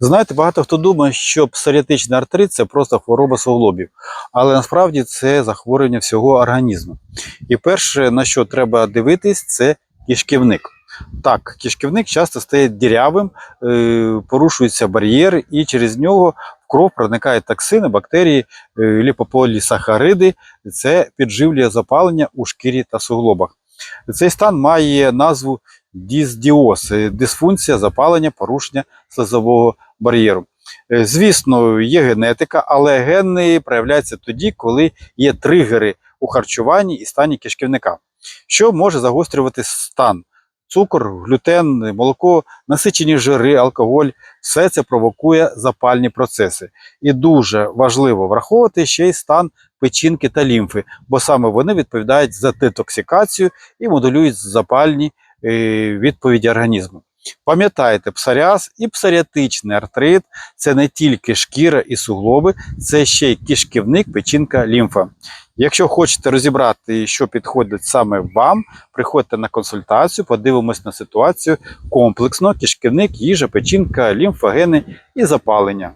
Знаєте, багато хто думає, що псоріатичний артрит це просто хвороба суглобів, але насправді це захворювання всього організму. І перше, на що треба дивитись, це кишківник. Так, кишківник часто стає дірявим, е, порушується бар'єр, і через нього в кров проникають токсини, бактерії, е, ліпополісахариди. Це підживлює запалення у шкірі та суглобах. Цей стан має назву дисдіоз, е, дисфункція, запалення, порушення слизового бар'єру. Е, Звісно, є генетика, але гени проявляються тоді, коли є тригери у харчуванні і стані кишківника, що може загострювати стан. Цукор, глютен, молоко, насичені жири, алкоголь все це провокує запальні процеси. І дуже важливо враховувати ще й стан печінки та лімфи, бо саме вони відповідають за детоксикацію і модулюють запальні відповіді організму. Пам'ятайте, псоріаз і псоріатичний артрит це не тільки шкіра і суглоби, це ще й кишківник, печінка, лімфа. Якщо хочете розібрати, що підходить саме вам, приходьте на консультацію, подивимось на ситуацію комплексно, кишківник, їжа, печінка, лімфа, гени і запалення.